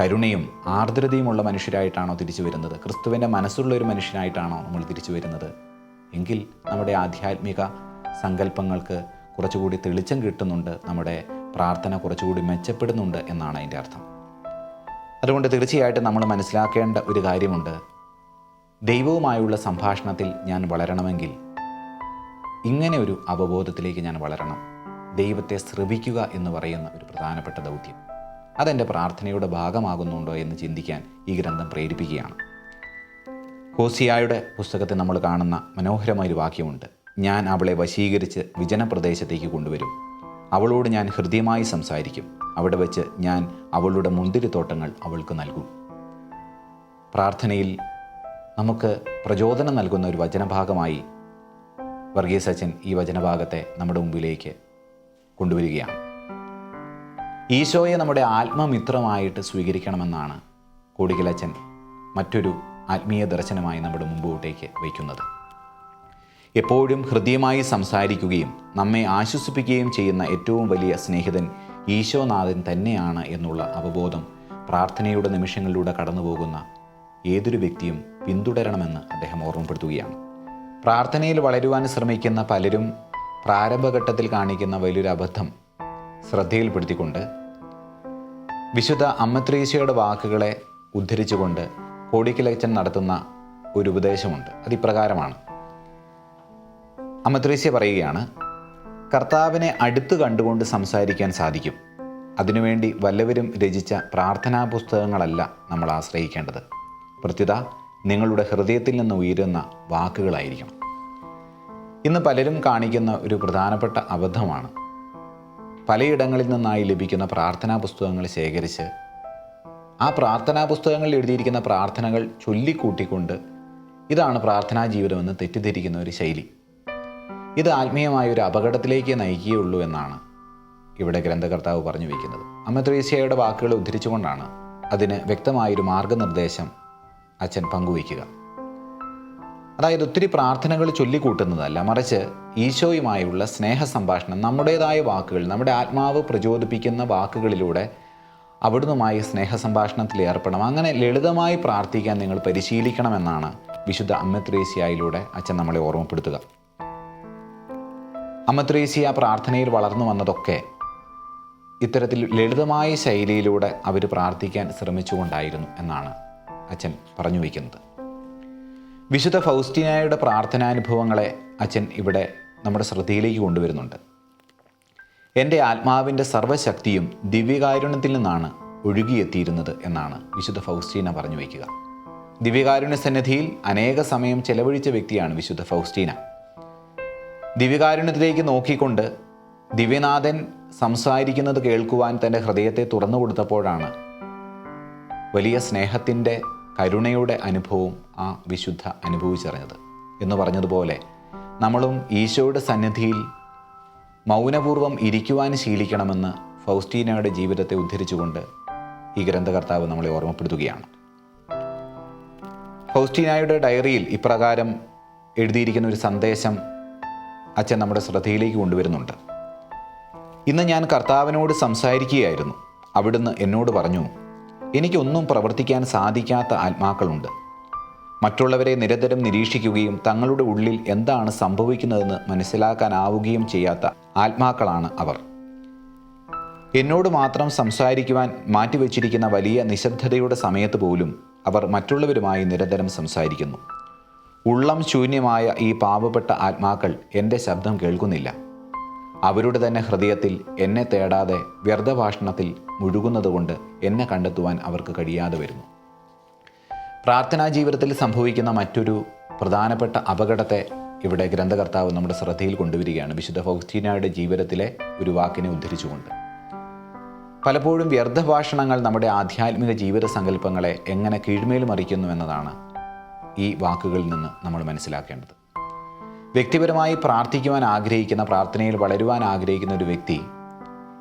കരുണയും ആർദ്രതയുമുള്ള മനുഷ്യരായിട്ടാണോ തിരിച്ചു വരുന്നത്? ക്രിസ്തുവിന്റെ മനസ്സുള്ള ഒരു മനുഷ്യനായിട്ടാണോ നമ്മൾ തിരിച്ചു വരുന്നത്? എങ്കിൽ നമ്മുടെ ആധ്യാത്മിക സങ്കല്പങ്ങൾക്ക് കുറച്ചുകൂടി തെളിച്ചം കിട്ടുന്നുണ്ട് നമ്മുടെ പ്രാർത്ഥന കുറച്ചുകൂടി മെച്ചപ്പെടുന്നുണ്ട് എന്നാണ് അതിന്റെ അർത്ഥം. അതുകൊണ്ട് തീർച്ചയായിട്ടും നമ്മൾ മനസ്സിലാക്കേണ്ട ഒരു കാര്യമുണ്ട്. ദൈവവുമായുള്ള സംഭാഷണത്തിൽ ഞാൻ വളരണമെങ്കിൽ ഇങ്ങനെ ഒരു അവബോധത്തിലേക്ക് ഞാൻ വളരണം. ദൈവത്തെ ശ്രവിക്കുക എന്ന് പറയുന്ന ഒരു പ്രധാനപ്പെട്ട ദൗത്യം. അതെന്റെ പ്രാർത്ഥനയുടെ ഭാഗമാകുന്നുണ്ടോ എന്ന് ചിന്തിക്കാൻ ഈ ഗ്രന്ഥം പ്രേരിപ്പിക്കുകയാണ്. ഹോസിയായുടെ പുസ്തകത്തിൽ നമ്മൾ കാണുന്ന മനോഹരമായ ഒരു വാക്യമുണ്ട്. ഞാൻ അവളെ വശീകരിച്ച് വിജനപ്രദേശത്തേക്ക് കൊണ്ടുവരും. അവളോട് ഞാൻ ഹൃദ്യമായി സംസാരിക്കും. അവിടെ വെച്ച് ഞാൻ അവളുടെ മുന്തിരിത്തോട്ടങ്ങൾ അവൾക്ക് നൽകും. പ്രാർത്ഥനയിൽ നമുക്ക് പ്രചോദനം നൽകുന്ന ഒരു വചനഭാഗമായി വർഗീസ് അച്ഛൻ ഈ വചനഭാഗത്തെ നമ്മുടെ മുമ്പിലേക്ക് കൊണ്ടുവരികയാണ്. ഈശോയെ നമ്മുടെ ആത്മമിത്രമായിട്ട് സ്വീകരിക്കണമെന്നാണ് കോടിക്കലച്ചൻ മറ്റൊരു ആത്മീയ ദർശനമായി നമ്മുടെ മുമ്പോട്ടേക്ക് വയ്ക്കുന്നത്. എപ്പോഴും ഹൃദ്യമായി സംസാരിക്കുകയും നമ്മെ ആശ്വസിപ്പിക്കുകയും ചെയ്യുന്ന ഏറ്റവും വലിയ സ്നേഹിതൻ ഈശോനാഥൻ തന്നെയാണ് എന്നുള്ള അവബോധം പ്രാർത്ഥനയുടെ നിമിഷങ്ങളിലൂടെ കടന്നുപോകുന്ന ഏതൊരു വ്യക്തിയും പിന്തുടരണമെന്ന് അദ്ദേഹം ഓർമ്മപ്പെടുത്തുകയാണ്. പ്രാർത്ഥനയിൽ വളരുവാൻ ശ്രമിക്കുന്ന പലരും പ്രാരംഭഘട്ടത്തിൽ കാണിക്കുന്ന വലിയൊരു അബദ്ധം ശ്രദ്ധയിൽപ്പെടുത്തിക്കൊണ്ട് വിശുദ്ധ അമ്മത്രീശയുടെ വാക്കുകളെ ഉദ്ധരിച്ചുകൊണ്ട് കോടിക്കലച്ചൻ നടത്തുന്ന ഒരു ഉപദേശമുണ്ട്. അതിപ്രകാരമാണ്. അമ്മത്രീശ പറയുകയാണ് കർത്താവിനെ അടുത്ത് കണ്ടുകൊണ്ട് സംസാരിക്കാൻ സാധിക്കും. അതിനുവേണ്ടി വല്ലവരും രചിച്ച പ്രാർത്ഥനാ പുസ്തകങ്ങളല്ല നമ്മൾ ആശ്രയിക്കേണ്ടത്. പ്രത്യുത നിങ്ങളുടെ ഹൃദയത്തിൽ നിന്ന് ഉയരുന്ന വാക്കുകളായിരിക്കണം. ഇന്ന് പലരും കാണിക്കുന്ന ഒരു പ്രധാനപ്പെട്ട അബദ്ധമാണ്. പലയിടങ്ങളിൽ നിന്നായി ലഭിക്കുന്ന പ്രാർത്ഥനാ പുസ്തകങ്ങൾ ശേഖരിച്ച് ആ പ്രാർത്ഥനാ പുസ്തകങ്ങളിൽ എഴുതിയിരിക്കുന്ന പ്രാർത്ഥനകൾ ചൊല്ലിക്കൂട്ടിക്കൊണ്ട് ഇതാണ് പ്രാർത്ഥനാ ജീവിതമെന്ന് തെറ്റിദ്ധരിക്കുന്ന ഒരു ശൈലി. ഇത് ആത്മീയമായ ഒരു അപകടത്തിലേക്ക് നയിക്കുകയുള്ളൂ എന്നാണ് ഇവിടെ ഗ്രന്ഥകർത്താവ് പറഞ്ഞു വയ്ക്കുന്നത്. അമ്മത്രേസ്യയുടെ വാക്കുകൾ ഉദ്ധരിച്ചുകൊണ്ടാണ് അതിന് വ്യക്തമായൊരു മാർഗനിർദ്ദേശം അച്ഛൻ പങ്കുവയ്ക്കുക. അതായത് ഒത്തിരി പ്രാർത്ഥനകൾ ചൊല്ലിക്കൂട്ടുന്നതല്ല മറിച്ച് ഈശോയുമായുള്ള സ്നേഹ സംഭാഷണം നമ്മുടേതായ വാക്കുകൾ നമ്മുടെ ആത്മാവ് പ്രചോദിപ്പിക്കുന്ന വാക്കുകളിലൂടെ അവിടുന്നുമായി സ്നേഹ സംഭാഷണത്തിൽ ഏർപ്പെടണം. അങ്ങനെ ലളിതമായി പ്രാർത്ഥിക്കാൻ നിങ്ങൾ പരിശീലിക്കണമെന്നാണ് വിശുദ്ധ അമ്മത്രേസ്യായിലൂടെ അച്ഛൻ നമ്മളെ ഓർമ്മപ്പെടുത്തുക. അമ്മത്രേസ്യ പ്രാർത്ഥനയിൽ വളർന്നു വന്നതൊക്കെ ഇത്തരത്തിൽ ലളിതമായ ശൈലിയിലൂടെ അവർ പ്രാർത്ഥിക്കാൻ ശ്രമിച്ചുകൊണ്ടായിരുന്നു എന്നാണ് അച്ഛൻ പറഞ്ഞു വയ്ക്കുന്നത്. വിശുദ്ധ ഫൗസ്റ്റിനായുടെ പ്രാർത്ഥനാനുഭവങ്ങളെ അച്ഛൻ ഇവിടെ നമ്മുടെ ശ്രദ്ധയിലേക്ക് കൊണ്ടുവരുന്നുണ്ട്. എന്റെ ആത്മാവിന്റെ സർവശക്തിയും ദിവ്യകാരുണ്യത്തിൽ നിന്നാണ് ഒഴുകിയെത്തിയിരുന്നത് എന്നാണ് വിശുദ്ധ ഫൗസ്റ്റീന പറഞ്ഞു വയ്ക്കുക. ദിവ്യകാരുണ്യ സന്നിധിയിൽ അനേക സമയം ചെലവഴിച്ച വ്യക്തിയാണ് വിശുദ്ധ ഫൗസ്റ്റീന ദിവ്യകാരുണ്യത്തിലേക്ക് നോക്കിക്കൊണ്ട് ദിവ്യനാഥൻ സംസാരിക്കുന്നത് കേൾക്കുവാൻ തന്റെ ഹൃദയത്തെ തുറന്നു കൊടുത്തപ്പോഴാണ് വലിയ സ്നേഹത്തിന്റെ കരുണയുടെ അനുഭവം ആ വിശുദ്ധ അനുഭവിച്ചറിഞ്ഞത്. എന്ന് പറഞ്ഞതുപോലെ നമ്മളും ഈശോയുടെ സന്നിധിയിൽ മൗനപൂർവം ഇരിക്കുവാൻ ശീലിക്കണമെന്ന് ഫൗസ്റ്റീനയുടെ ജീവിതത്തെ ഉദ്ധരിച്ചുകൊണ്ട് ഈ ഗ്രന്ഥകർത്താവ് നമ്മളെ ഓർമ്മപ്പെടുത്തുകയാണ്. ഫൗസ്റ്റീനായുടെ ഡയറിയിൽ ഇപ്രകാരം എഴുതിയിരിക്കുന്ന ഒരു സന്ദേശം അച്ഛൻ നമ്മുടെ ശ്രദ്ധയിലേക്ക് കൊണ്ടുവരുന്നുണ്ട്. ഇന്ന് ഞാൻ കർത്താവിനോട് സംസാരിക്കുകയായിരുന്നു. അവിടുന്ന് എന്നോട് പറഞ്ഞു എനിക്കൊന്നും പ്രവർത്തിക്കാൻ സാധിക്കാത്ത ആത്മാക്കളുണ്ട്. മറ്റുള്ളവരെ നിരന്തരം നിരീക്ഷിക്കുകയും തങ്ങളുടെ ഉള്ളിൽ എന്താണ് സംഭവിക്കുന്നതെന്ന് മനസ്സിലാക്കാനാവുകയും ചെയ്യാത്ത ആത്മാക്കളാണ് അവർ. എന്നോട് മാത്രം സംസാരിക്കുവാൻ മാറ്റിവെച്ചിരിക്കുന്ന വലിയ നിശബ്ദതയുടെ സമയത്ത് പോലും അവർ മറ്റുള്ളവരുമായി നിരന്തരം സംസാരിക്കുന്നു. ഉള്ളം ശൂന്യമായ ഈ പാവപ്പെട്ട ആത്മാക്കൾ എന്റെ ശബ്ദം കേൾക്കുന്നില്ല. അവരുടെ തന്നെ ഹൃദയത്തിൽ എന്നെ തേടാതെ വ്യർത്ഥഭാഷണത്തിൽ മുഴുകുന്നതുകൊണ്ട് എന്നെ കണ്ടെത്തുവാൻ അവർക്ക് കഴിയാതെ വരുന്നു. പ്രാർത്ഥനാ ജീവിതത്തിൽ സംഭവിക്കുന്ന മറ്റൊരു പ്രധാനപ്പെട്ട അപകടത്തെ ഇവിടെ ഗ്രന്ഥകർത്താവ് നമ്മുടെ ശ്രദ്ധയിൽ കൊണ്ടുവരികയാണ്. വിശുദ്ധ ഫൗസ്റ്റീനയുടെ ജീവിതത്തിലെ ഒരു വാക്കിനെ ഉദ്ധരിച്ചുകൊണ്ട്. പലപ്പോഴും വ്യർത്ഥഭാഷണങ്ങൾ നമ്മുടെ ആധ്യാത്മിക ജീവിത സങ്കല്പങ്ങളെ എങ്ങനെ കീഴ്മേൽ മറിക്കുന്നു എന്നതാണ് ഈ വാക്കുകളിൽ നിന്ന് നമ്മൾ മനസ്സിലാക്കേണ്ടത്. വ്യക്തിപരമായി പ്രാർത്ഥിക്കുവാൻ ആഗ്രഹിക്കുന്ന പ്രാർത്ഥനയിൽ വളരുവാൻ ആഗ്രഹിക്കുന്ന ഒരു വ്യക്തി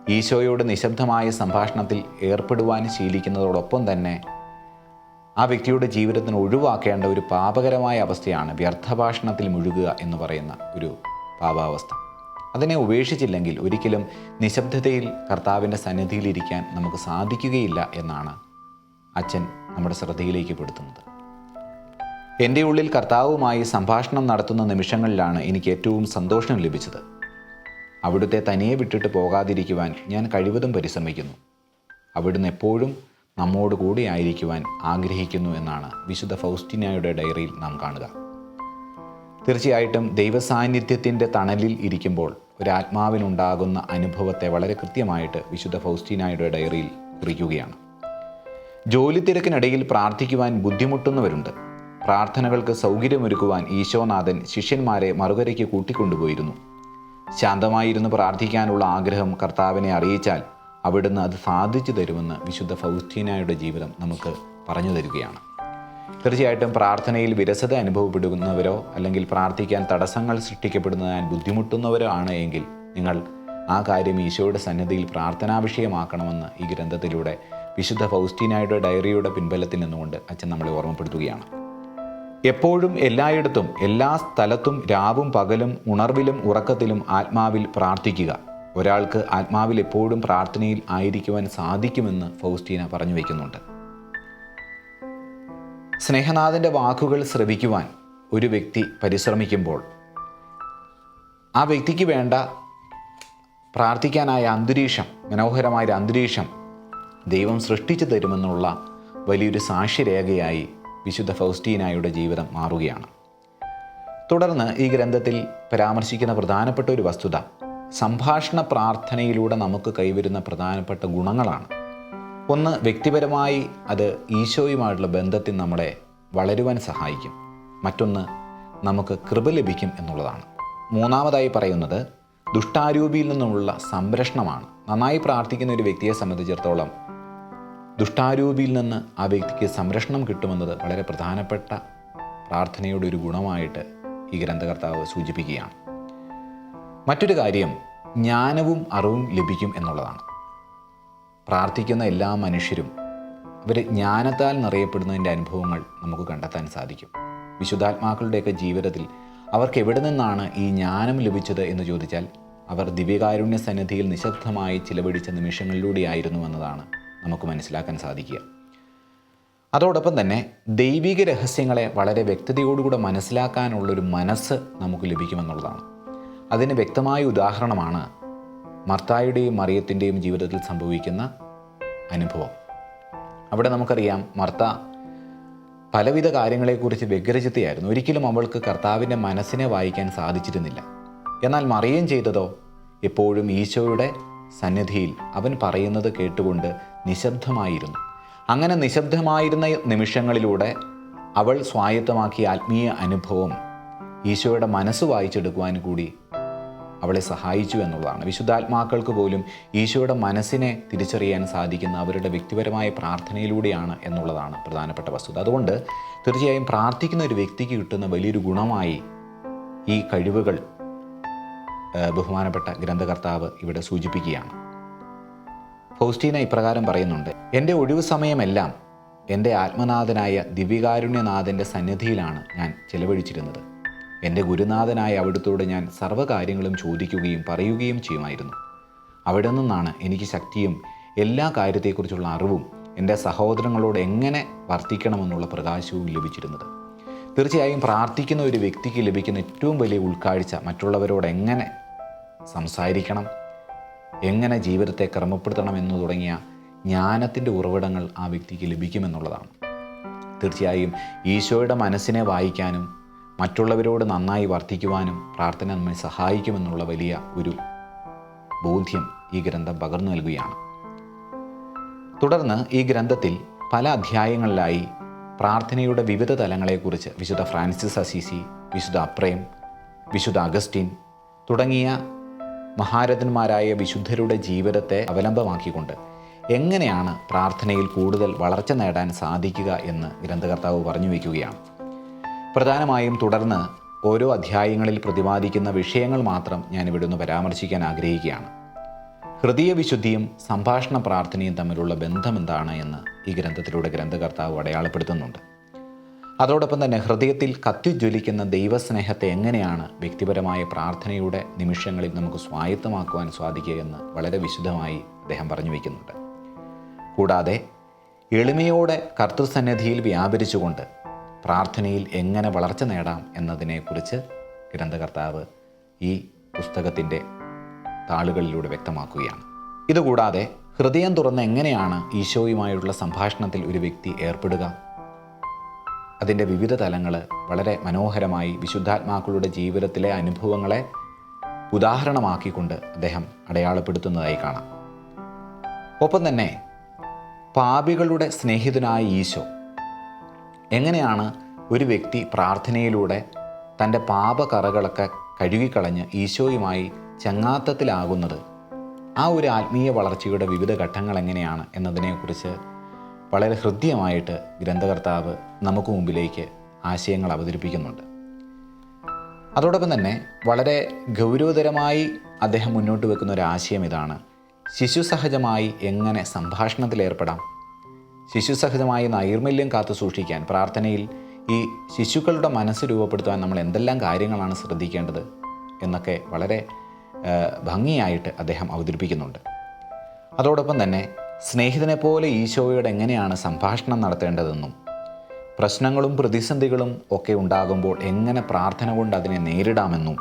ഈശോയോട് നിശബ്ദമായ സംഭാഷണത്തിൽ ഏർപ്പെടുവാൻ ശീലിക്കുന്നതോടൊപ്പം തന്നെ ആ വ്യക്തിയുടെ ജീവിതത്തിന് ഒഴിവാക്കേണ്ട ഒരു പാപകരമായ അവസ്ഥയാണ് വ്യർത്ഥഭാഷണത്തിൽ മുഴുകുക എന്ന് പറയുന്ന ഒരു പാപാവസ്ഥ. അതിനെ ഉപേക്ഷിച്ചില്ലെങ്കിൽ ഒരിക്കലും നിശബ്ദതയിൽ കർത്താവിന്റെ സന്നിധിയിലിരിക്കാൻ നമുക്ക് സാധിക്കുകയില്ല എന്നാണ് അച്ഛൻ നമ്മുടെ ശ്രദ്ധയിലേക്ക് പെടുത്തുന്നത്. എന്റെ ഉള്ളിൽ കർത്താവുമായി സംഭാഷണം നടത്തുന്ന നിമിഷങ്ങളിലാണ് എനിക്ക് ഏറ്റവും സന്തോഷം ലഭിച്ചത്. അവിടുത്തെ തനിയെ വിട്ടിട്ട് പോകാതിരിക്കുവാൻ ഞാൻ കഴിവതും പരിശ്രമിക്കുന്നു. അവിടുന്ന് എപ്പോഴും നമ്മോട് കൂടി ആയിരിക്കുവാൻ ആഗ്രഹിക്കുന്നു എന്നാണ് വിശുദ്ധ ഫൗസ്റ്റിനായുടെ ഡയറിയിൽ നാം കാണുക. തീർച്ചയായിട്ടും ദൈവസാന്നിധ്യത്തിന്റെ തണലിൽ ഇരിക്കുമ്പോൾ ഒരാത്മാവിനുണ്ടാകുന്ന അനുഭവത്തെ വളരെ കൃത്യമായിട്ട് വിശുദ്ധ ഫൗസ്റ്റിനായുടെ ഡയറിയിൽ കുറിക്കുകയാണ്. ജോലി തിരക്കിനിടയിൽ പ്രാർത്ഥിക്കുവാൻ ബുദ്ധിമുട്ടുന്നവരുണ്ട്. പ്രാർത്ഥനകൾക്ക് സൗകര്യമൊരുക്കുവാൻ ഈശോനാഥൻ ശിഷ്യന്മാരെ മറുകരയ്ക്ക് കൂട്ടിക്കൊണ്ടുപോയിരുന്നു. ശാന്തമായിരുന്നു പ്രാർത്ഥിക്കാനുള്ള ആഗ്രഹം കർത്താവിനെ അറിയിച്ചാൽ അവിടുന്ന് അത് സാധിച്ചു തരുമെന്ന് വിശുദ്ധ ഫൗസ്റ്റീനായുടെ ജീവിതം നമുക്ക് പറഞ്ഞു തരികയാണ്. തീർച്ചയായിട്ടും പ്രാർത്ഥനയിൽ വിരസത അനുഭവപ്പെടുന്നവരോ അല്ലെങ്കിൽ പ്രാർത്ഥിക്കാൻ തടസ്സങ്ങൾ സൃഷ്ടിക്കപ്പെടുന്നതിനാൽ ബുദ്ധിമുട്ടുന്നവരോ ആണ് എങ്കിൽ നിങ്ങൾ ആ കാര്യം ഈശോയുടെ സന്നിധിയിൽ പ്രാർത്ഥനാ വിഷയമാക്കണമെന്ന് ഈ ഗ്രന്ഥത്തിലൂടെ വിശുദ്ധ ഫൗസ്റ്റീനായുടെ ഡയറിയുടെ പിൻബലത്തിൽ നിന്നുകൊണ്ട് അച്ഛൻ നമ്മളെ ഓർമ്മപ്പെടുത്തുകയാണ്. എപ്പോഴും എല്ലായിടത്തും എല്ലാ സ്ഥലത്തും രാവും പകലും ഉണർവിലും ഉറക്കത്തിലും ആത്മാവിൽ പ്രാർത്ഥിക്കുക. ഒരാൾക്ക് ആത്മാവിൽ എപ്പോഴും പ്രാർത്ഥനയിൽ ആയിരിക്കുവാൻ സാധിക്കുമെന്ന് ഫൗസ്റ്റീന പറഞ്ഞു വയ്ക്കുന്നുണ്ട് സ്നേഹനാഥന്റെ വാക്കുകൾ ശ്രവിക്കുവാൻ ഒരു വ്യക്തി പരിശ്രമിക്കുമ്പോൾ ആ വ്യക്തിക്ക് വേണ്ട പ്രാർത്ഥിക്കാനായ അന്തരീക്ഷം മനോഹരമായ അന്തരീക്ഷം ദൈവം സൃഷ്ടിച്ചു തരുമെന്നുള്ള വലിയൊരു സാക്ഷ്യരേഖയായി വിശുദ്ധ ഫൗസ്റ്റീനായുടെ ജീവിതം മാറുകയാണ്. തുടർന്ന് ഈ ഗ്രന്ഥത്തിൽ പരാമർശിക്കുന്ന പ്രധാനപ്പെട്ട ഒരു വസ്തുത സംഭാഷണ പ്രാർത്ഥനയിലൂടെ നമുക്ക് കൈവരുന്ന പ്രധാനപ്പെട്ട ഗുണങ്ങളാണ്. ഒന്ന് വ്യക്തിപരമായി അത് ഈശോയുമായിട്ടുള്ള ബന്ധത്തിൽ നമ്മളെ വളരുവാൻ സഹായിക്കും. മറ്റൊന്ന് നമുക്ക് കൃപ ലഭിക്കും എന്നുള്ളതാണ്. മൂന്നാമതായി പറയുന്നത് ദുഷ്ടാരൂപിയിൽ നിന്നുമുള്ള സംരക്ഷണമാണ്. നന്നായി പ്രാർത്ഥിക്കുന്ന ഒരു വ്യക്തിയെ സംബന്ധിച്ചിടത്തോളം ദുഷ്ടാരൂപിയിൽ നിന്ന് ആ വ്യക്തിക്ക് സംരക്ഷണം കിട്ടുമെന്നത് വളരെ പ്രധാനപ്പെട്ട പ്രാർത്ഥനയുടെ ഒരു ഗുണമായിട്ട് ഈ ഗ്രന്ഥകർത്താവ് സൂചിപ്പിക്കുകയാണ്. മറ്റൊരു കാര്യം ജ്ഞാനവും അറിവും ലഭിക്കും എന്നുള്ളതാണ്. പ്രാർത്ഥിക്കുന്ന എല്ലാ മനുഷ്യരും അവർ ജ്ഞാനത്താൽ നിറയപ്പെടുന്നതിന്റെ അനുഭവങ്ങൾ നമുക്ക് കണ്ടെത്താൻ സാധിക്കും. വിശുദ്ധാത്മാക്കളുടെയൊക്കെ ജീവിതത്തിൽ അവർക്ക് എവിടെ നിന്നാണ് ഈ ജ്ഞാനം ലഭിച്ചത് എന്ന് ചോദിച്ചാൽ അവർ ദിവ്യകാരുണ്യ സന്നിധിയിൽ നിശബ്ദമായി ചിലവഴിച്ച നിമിഷങ്ങളിലൂടെയായിരുന്നു എന്നതാണ് നമുക്ക് മനസ്സിലാക്കാൻ സാധിക്കുക. അതോടൊപ്പം തന്നെ ദൈവിക രഹസ്യങ്ങളെ വളരെ വ്യക്തതയോടുകൂടെ മനസ്സിലാക്കാനുള്ളൊരു മനസ്സ് നമുക്ക് ലഭിക്കുമെന്നുള്ളതാണ്. അതിന് വ്യക്തമായ ഉദാഹരണമാണ് മർത്തായുടെയും മറിയത്തിന്റെയും ജീവിതത്തിൽ സംഭവിക്കുന്ന അനുഭവം. അവിടെ നമുക്കറിയാം മർത്ത പലവിധ കാര്യങ്ങളെക്കുറിച്ച് വ്യഗ്രചിത്തയായിരുന്നു ഒരിക്കലും അവൾക്ക് കർത്താവിന്റെ മനസ്സിനെ വായിക്കാൻ സാധിച്ചിരുന്നില്ല. എന്നാൽ മറിയം ചെയ്തതോ എപ്പോഴും ഈശോയുടെ സന്നിധിയിൽ അവൻ പറയുന്നത് കേട്ടുകൊണ്ട് നിശബ്ദമായിരുന്നു. അങ്ങനെ നിശബ്ദമായിരുന്ന നിമിഷങ്ങളിലൂടെ അവൾ സ്വായത്തമാക്കിയ ആത്മീയ അനുഭവം ഈശോയുടെ മനസ്സ് വായിച്ചെടുക്കുവാൻ കൂടി അവളെ സഹായിച്ചു എന്നുള്ളതാണ്. വിശുദ്ധാത്മാക്കൾക്ക് പോലും ഈശോയുടെ മനസ്സിനെ തിരിച്ചറിയാൻ സാധിക്കുന്ന അവരുടെ വ്യക്തിപരമായ പ്രാർത്ഥനയിലൂടെയാണ് എന്നുള്ളതാണ് പ്രധാനപ്പെട്ട വസ്തുത. അതുകൊണ്ട് തീർച്ചയായും പ്രാർത്ഥിക്കുന്ന ഒരു വ്യക്തിക്ക് കിട്ടുന്ന വലിയൊരു ഗുണമായി ഈ കഴിവുകൾ ബഹുമാനപ്പെട്ട ഗ്രന്ഥകർത്താവ് ഇവിടെ സൂചിപ്പിക്കുകയാണ്. ഫൗസ്റ്റീന ഇപ്രകാരം പറയുന്നുണ്ട് എന്റെ ഒഴിവു സമയമെല്ലാം എന്റെ ആത്മനാഥനായ ദിവ്യകാരുണ്യനാഥന്റെ സന്നിധിയിലാണ് ഞാൻ ചെലവഴിച്ചിരുന്നത്. എന്റെ ഗുരുനാഥനായ അവിടുത്തോട് ഞാൻ സർവകാര്യങ്ങളും ചോദിക്കുകയും പറയുകയും ചെയ്യുമായിരുന്നു. അവിടെ നിന്നാണ് എനിക്ക് ശക്തിയും എല്ലാ കാര്യത്തെക്കുറിച്ചുള്ള അറിവും എന്റെ സഹോദരങ്ങളോട് എങ്ങനെ വർത്തിക്കണമെന്നുള്ള പ്രകാശവും ലഭിച്ചിരുന്നത്. തീർച്ചയായും പ്രാർത്ഥിക്കുന്ന ഒരു വ്യക്തിക്ക് ലഭിക്കുന്ന ഏറ്റവും വലിയ ഉൾക്കാഴ്ച മറ്റുള്ളവരോട് എങ്ങനെ സംസാരിക്കണം എങ്ങനെ ജീവിതത്തെ ക്രമപ്പെടുത്തണം എന്ന് തുടങ്ങിയ ജ്ഞാനത്തിന്റെ ഉറവിടങ്ങൾ ആ വ്യക്തിക്ക് ലഭിക്കുമെന്നുള്ളതാണ്. തീർച്ചയായും ഈശോയുടെ മനസ്സിനെ വായിക്കാനും മറ്റുള്ളവരോട് നന്നായി വർത്തിക്കുവാനും പ്രാർത്ഥന നമ്മെ സഹായിക്കുമെന്നുള്ള വലിയ ഒരു ബോധ്യം ഈ ഗ്രന്ഥം പകർന്നു നൽകുകയാണ്. തുടർന്ന് ഈ ഗ്രന്ഥത്തിൽ പല അധ്യായങ്ങളിലായി പ്രാർത്ഥനയുടെ വിവിധ തലങ്ങളെക്കുറിച്ച് വിശുദ്ധ ഫ്രാൻസിസ് അസീസി വിശുദ്ധ അപ്രേം വിശുദ്ധ അഗസ്റ്റിൻ തുടങ്ങിയ മഹാരഥന്മാരായ വിശുദ്ധരുടെ ജീവിതത്തെ അവലംബമാക്കിക്കൊണ്ട് എങ്ങനെയാണ് പ്രാർത്ഥനയിൽ കൂടുതൽ വളർച്ച നേടാൻ സാധിക്കുക എന്ന് ഗ്രന്ഥകർത്താവ് പറഞ്ഞു വയ്ക്കുകയാണ്. പ്രധാനമായും തുടർന്ന് ഓരോ അധ്യായങ്ങളിൽ പ്രതിപാദിക്കുന്ന വിഷയങ്ങൾ മാത്രം ഞാൻ ഇവിടുന്ന് പരാമർശിക്കാൻ ആഗ്രഹിക്കുകയാണ്. ഹൃദയവിശുദ്ധിയും സംഭാഷണ പ്രാർത്ഥനയും തമ്മിലുള്ള ബന്ധം എന്താണ് എന്ന് ഈ ഗ്രന്ഥത്തിലൂടെ ഗ്രന്ഥകർത്താവ് അടയാളപ്പെടുത്തുന്നുണ്ട്. അതോടൊപ്പം തന്നെ ഹൃദയത്തിൽ കത്തിജ്വലിക്കുന്ന ദൈവസ്നേഹത്തെ എങ്ങനെയാണ് വ്യക്തിപരമായ പ്രാർത്ഥനയുടെ നിമിഷങ്ങളിൽ നമുക്ക് സ്വായത്തമാക്കുവാൻ സാധിക്കുക എന്ന് വളരെ വിശദമായി അദ്ദേഹം പറഞ്ഞു വയ്ക്കുന്നുണ്ട് കൂടാതെ എളിമയോടെ കർത്തൃസന്നിധിയിൽ വ്യാപരിച്ചുകൊണ്ട് പ്രാർത്ഥനയിൽ എങ്ങനെ വളർച്ച നേടാം എന്നതിനെക്കുറിച്ച് ഗ്രന്ഥകർത്താവ് ഈ പുസ്തകത്തിന്റെ താളുകളിലൂടെ വ്യക്തമാക്കുകയാണ്. ഇതുകൂടാതെ ഹൃദയം തുറന്ന് എങ്ങനെയാണ് ഈശോയുമായുള്ള സംഭാഷണത്തിൽ ഒരു വ്യക്തി ഏർപ്പെടുക? അതിന്റെ വിവിധ തലങ്ങൾ വളരെ മനോഹരമായി വിശുദ്ധാത്മാക്കളുടെ ജീവിതത്തിലെ അനുഭവങ്ങളെ ഉദാഹരണമാക്കിക്കൊണ്ട് അദ്ദേഹം അടയാളപ്പെടുത്തുന്നതായി കാണാം. ഒപ്പം തന്നെ പാപികളുടെ സ്നേഹിതനായ ഈശോ എങ്ങനെയാണ് ഒരു വ്യക്തി പ്രാർത്ഥനയിലൂടെ തന്റെ പാപകറകളൊക്കെ കഴുകിക്കളഞ്ഞ് ഈശോയുമായി ചങ്ങാത്തത്തിലാകുന്നത്? ആ ഒരു ആത്മീയ വളർച്ചയുടെ വിവിധ ഘട്ടങ്ങൾ എങ്ങനെയാണ് എന്നതിനെക്കുറിച്ച് വളരെ ഹൃദ്യമായിട്ട് ഗ്രന്ഥകർത്താവ് നമുക്ക് മുമ്പിലേക്ക് ആശയങ്ങൾ അവതരിപ്പിക്കുന്നുണ്ട്. അതോടൊപ്പം തന്നെ വളരെ ഗൗരവതരമായി അദ്ദേഹം മുന്നോട്ട് വെക്കുന്ന ഒരു ആശയം ഇതാണ്. ശിശു സഹജമായി എങ്ങനെ സംഭാഷണത്തിലേർപ്പെടാം ശിശു സഹജമായി നൈർമല്യം കാത്തു സൂക്ഷിക്കാൻ പ്രാർത്ഥനയിൽ ഈ ശിശുക്കളുടെ മനസ്സ് രൂപപ്പെടുത്താൻ നമ്മൾ എന്തെല്ലാം കാര്യങ്ങളാണ് ശ്രദ്ധിക്കേണ്ടത് എന്നൊക്കെ വളരെ ഭംഗിയായിട്ട് അദ്ദേഹം അവതരിപ്പിക്കുന്നുണ്ട്. അതോടൊപ്പം തന്നെ സ്നേഹിതനെ പോലെ ഈശോയോട് എങ്ങനെയാണ് സംഭാഷണം നടത്തേണ്ടതെന്നും പ്രശ്നങ്ങളും പ്രതിസന്ധികളും ഒക്കെ ഉണ്ടാകുമ്പോൾ എങ്ങനെ പ്രാർത്ഥന കൊണ്ട് അതിനെ നേരിടാമെന്നും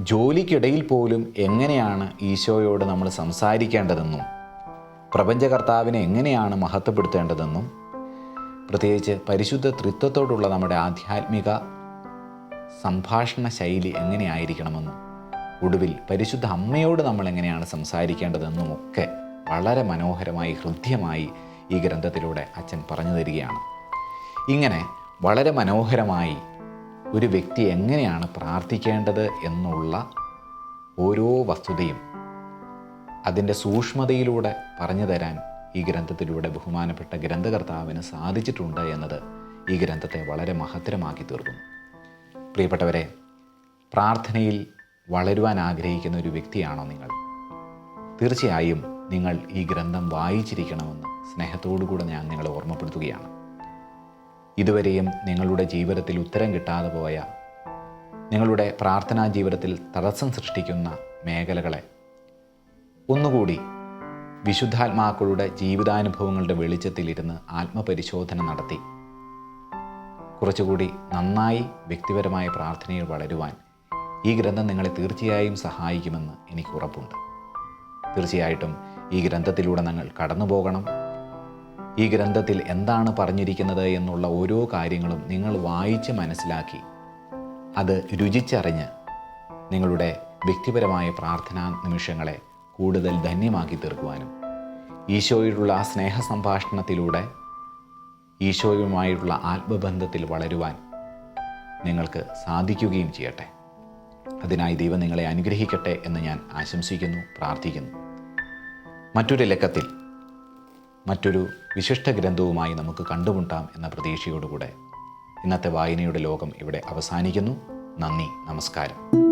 ജോലിക്കിടയിൽ പോലും എങ്ങനെയാണ് ഈശോയോട് നമ്മൾ സംസാരിക്കേണ്ടതെന്നും പ്രപഞ്ചകർത്താവിനെ എങ്ങനെയാണ് മഹത്വപ്പെടുത്തേണ്ടതെന്നും പ്രത്യേകിച്ച് പരിശുദ്ധ തൃത്വത്തോടുള്ള നമ്മുടെ ആധ്യാത്മിക സംഭാഷണ ശൈലി എങ്ങനെയായിരിക്കണമെന്നും ഒടുവിൽ പരിശുദ്ധ അമ്മയോട് നമ്മൾ എങ്ങനെയാണ് സംസാരിക്കേണ്ടതെന്നും ഒക്കെ വളരെ മനോഹരമായി ഹൃദ്യമായി ഈ ഗ്രന്ഥത്തിലൂടെ അച്ഛൻ പറഞ്ഞു തരികയാണ്. ഇങ്ങനെ വളരെ മനോഹരമായി ഒരു വ്യക്തി എങ്ങനെയാണ് പ്രാർത്ഥിക്കേണ്ടത് എന്നുള്ള ഓരോ വസ്തുതയും അതിന്റെ സൂക്ഷ്മതയിലൂടെ പറഞ്ഞു തരാൻ ഈ ഗ്രന്ഥത്തിലൂടെ ബഹുമാനപ്പെട്ട ഗ്രന്ഥകർത്താവിന് സാധിച്ചിട്ടുണ്ട് എന്നത് ഈ ഗ്രന്ഥത്തെ വളരെ മഹത്തരമാക്കി തീർക്കുന്നു. പ്രിയപ്പെട്ടവരെ പ്രാർത്ഥനയിൽ വളരുവാൻ ആഗ്രഹിക്കുന്ന ഒരു വ്യക്തിയാണോ നിങ്ങൾ? തീർച്ചയായും നിങ്ങൾ ഈ ഗ്രന്ഥം വായിച്ചിരിക്കണമെന്ന് സ്നേഹത്തോടുകൂടെ ഞാൻ നിങ്ങളെ ഓർമ്മപ്പെടുത്തുകയാണ്. ഇതുവരെയും നിങ്ങളുടെ ജീവിതത്തിൽ ഉത്തരം കിട്ടാതെ പോയ നിങ്ങളുടെ പ്രാർത്ഥനാ ജീവിതത്തിൽ തടസ്സം സൃഷ്ടിക്കുന്ന മേഖലകളെ ഒന്നുകൂടി വിശുദ്ധാത്മാക്കളുടെ ജീവിതാനുഭവങ്ങളുടെ വെളിച്ചത്തിലിരുന്ന് ആത്മപരിശോധന നടത്തി. കുറച്ചുകൂടി നന്നായി വ്യക്തിപരമായ പ്രാർത്ഥനയിൽ വളരുവാൻ ഈ ഗ്രന്ഥം നിങ്ങളെ തീർച്ചയായും സഹായിക്കുമെന്ന് എനിക്ക് ഉറപ്പുണ്ട്. തീർച്ചയായിട്ടും ഈ ഗ്രന്ഥത്തിലൂടെ നിങ്ങൾ കടന്നു പോകണം ഈ ഗ്രന്ഥത്തിൽ എന്താണ് പറഞ്ഞിരിക്കുന്നത് എന്നുള്ള ഓരോ കാര്യങ്ങളും നിങ്ങൾ വായിച്ച് മനസ്സിലാക്കി. അത് രുചിച്ചറിഞ്ഞ് നിങ്ങളുടെ വ്യക്തിപരമായ പ്രാർത്ഥനാ നിമിഷങ്ങളെ കൂടുതൽ ധന്യമാക്കി തീർക്കുവാനും ഈശോയോടുള്ള ആ സ്നേഹ സംഭാഷണത്തിലൂടെ ഈശോയുമായിട്ടുള്ള ആത്മബന്ധത്തിൽ വളരുവാൻ നിങ്ങൾക്ക് സാധിക്കുകയും ചെയ്യട്ടെ. അതിനായി ദൈവം നിങ്ങളെ അനുഗ്രഹിക്കട്ടെ എന്ന് ഞാൻ ആശംസിക്കുന്നു പ്രാർത്ഥിക്കുന്നു. മറ്റൊരു ലക്കത്തിൽ മറ്റൊരു വിശിഷ്ട ഗ്രന്ഥവുമായി നമുക്ക് കണ്ടുമുട്ടാം എന്ന പ്രതീക്ഷയോടുകൂടെ ഇന്നത്തെ വായനയുടെ ലോകം ഇവിടെ അവസാനിക്കുന്നു. നന്ദി നമസ്കാരം.